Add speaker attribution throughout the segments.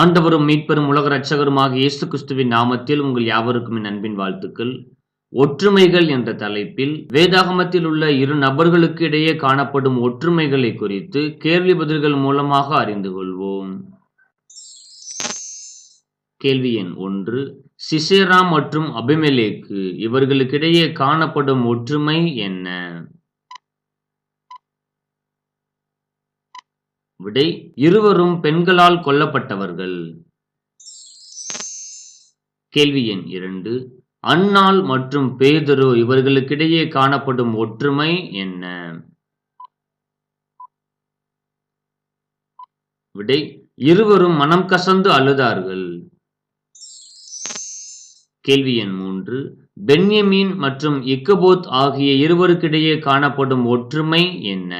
Speaker 1: ஆண்டவரும் மீட்பெரும் உலக ரட்சகருமாக இயேசு கிறிஸ்துவின் நாமத்தில் உங்கள் யாவருக்கும் என் அன்பின் வாழ்த்துக்கள். ஒற்றுமைகள் என்ற தலைப்பில் வேதாகமத்தில் உள்ள இரு நபர்களுக்கு இடையே காணப்படும் ஒற்றுமைகளை குறித்து கேள்வி பதில்கள் மூலமாக அறிந்து கொள்வோம். கேள்வி எண் ஒன்று சிசேரா மற்றும் அபிமெலேக்கு இவர்களுக்கிடையே காணப்படும் ஒற்றுமை என்ன? விடை இருவரும் பெண்களால் கொல்லப்பட்டவர்கள். கேள்வி எண் இரண்டு. அன்னாள் மற்றும் பேதுரு இவர்களுக்கிடையே காணப்படும் ஒற்றுமை என்ன? விடை இருவரும் மனம் கசந்து அழுதார்கள். கேள்வி எண் மூன்று. பென்யமீன் மற்றும் இக்கபோத் ஆகிய இருவருக்கிடையே காணப்படும் ஒற்றுமை என்ன?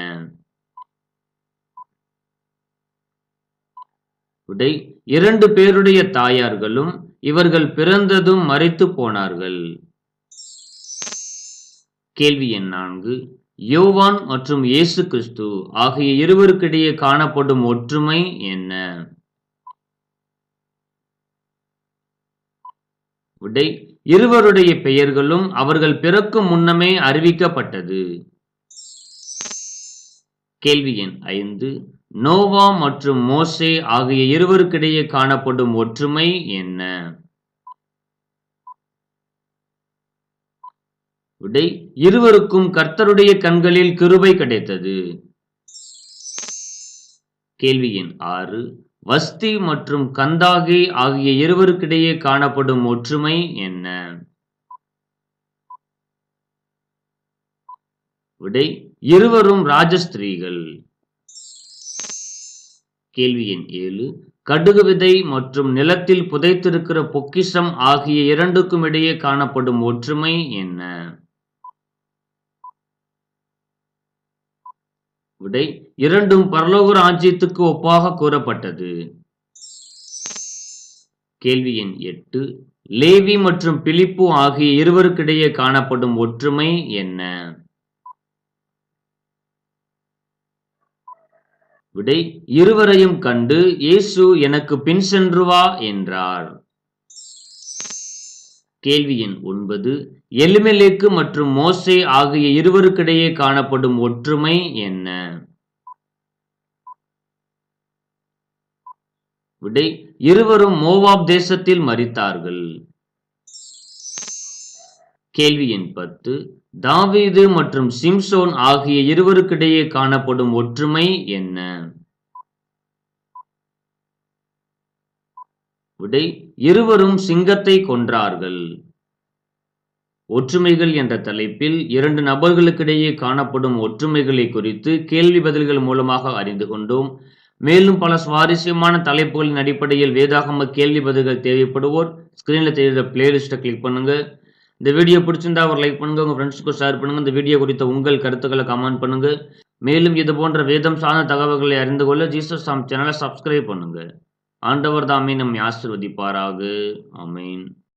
Speaker 1: உடை இரண்டு பேருடைய தாயார்களும் இவர்கள் பிறந்ததும் மறைத்து போனார்கள். கேள்வி எண் நான்கு. யோவான் மற்றும் இயேசு கிறிஸ்து ஆகிய இருவருக்கிடையே காணப்படும் ஒற்றுமை என்ன? விடை இருவருடைய பெயர்களும் அவர்கள் பிறக்கும் முன்னமே அறிவிக்கப்பட்டது. கேள்வி எண் ஐந்து. நோவா மற்றும் மோசே ஆகிய இருவருக்கிடையே காணப்படும் ஒற்றுமை என்ன? விடை இருவருக்கும் கர்த்தருடைய கண்களில் கிருபை கிடைத்தது. கேள்வி எண் ஆறு. வஸ்தி மற்றும் கந்தாகி ஆகிய இருவருக்கிடையே காணப்படும் ஒற்றுமை என்ன? விடை இருவரும் ராஜஸ்திரீகள். கேள்வி எண் ஏழு. கடுகு விதை மற்றும் நிலத்தில் புதைத்திருக்கிற பொக்கிஷம் ஆகிய இரண்டுக்கும் இடையே காணப்படும் ஒற்றுமை என்ன? விடை இரண்டும் பரலோக ராஜ்யத்துக்கு ஒப்பாக கூறப்பட்டது. கேள்வி எண் எட்டு. லேவி மற்றும் பிலிப்பு ஆகிய இருவருக்கிடையே காணப்படும் ஒற்றுமை என்ன? விடை இருவரையும் கண்டு இயேசு எனக்கு பின் சென்று வா என்றார். கேள்வி எண் ஒன்பது. எலிமெலேக்கு மற்றும் மோசே ஆகிய இருவருக்கிடையே காணப்படும் ஒற்றுமை என்ன? விடை இருவரும் மோவாப் தேசத்தில் மறித்தார்கள் கேள்வி எண் பத்து. தாவீது மற்றும் சிம்சோன் ஆகிய இருவருக்கிடையே காணப்படும் ஒற்றுமை என்ன? விடை இருவரும் சிங்கத்தை கொன்றார்கள். ஒற்றுமைகள் என்ற தலைப்பில் இரண்டு நபர்களுக்கிடையே காணப்படும் ஒற்றுமைகளை குறித்து கேள்வி பதில்கள் மூலமாக அறிந்து கொண்டோம். மேலும் பல சுவாரஸ்யமான தலைப்புகளின் அடிப்படையில் வேதாகம கேள்வி பதில்கள் தேவைப்படுவோர் ஸ்கிரீனில் தெரிகிற பிளேலிஸ்ட்டை கிளிக் பண்ணுங்கள் இந்த வீடியோ பிடிச்சிருந்தா ஒரு லைக் பண்ணுங்க உங்கள் ஃப்ரெண்ட்ஸுக்கு ஷேர் பண்ணுங்கள் இந்த வீடியோ குறித்த உங்கள் கருத்துக்களை கமெண்ட் பண்ணுங்கள் மேலும் இது போன்ற வேதம் சார்ந்த தகவல்களை அறிந்து கொள்ள ஜீசஸ் சாம் சேனலை சப்ஸ்கிரைப் பண்ணுங்கள் ஆண்டவர் தாமே நம்மை ஆசிர்வதிப்பாராக. அமீன்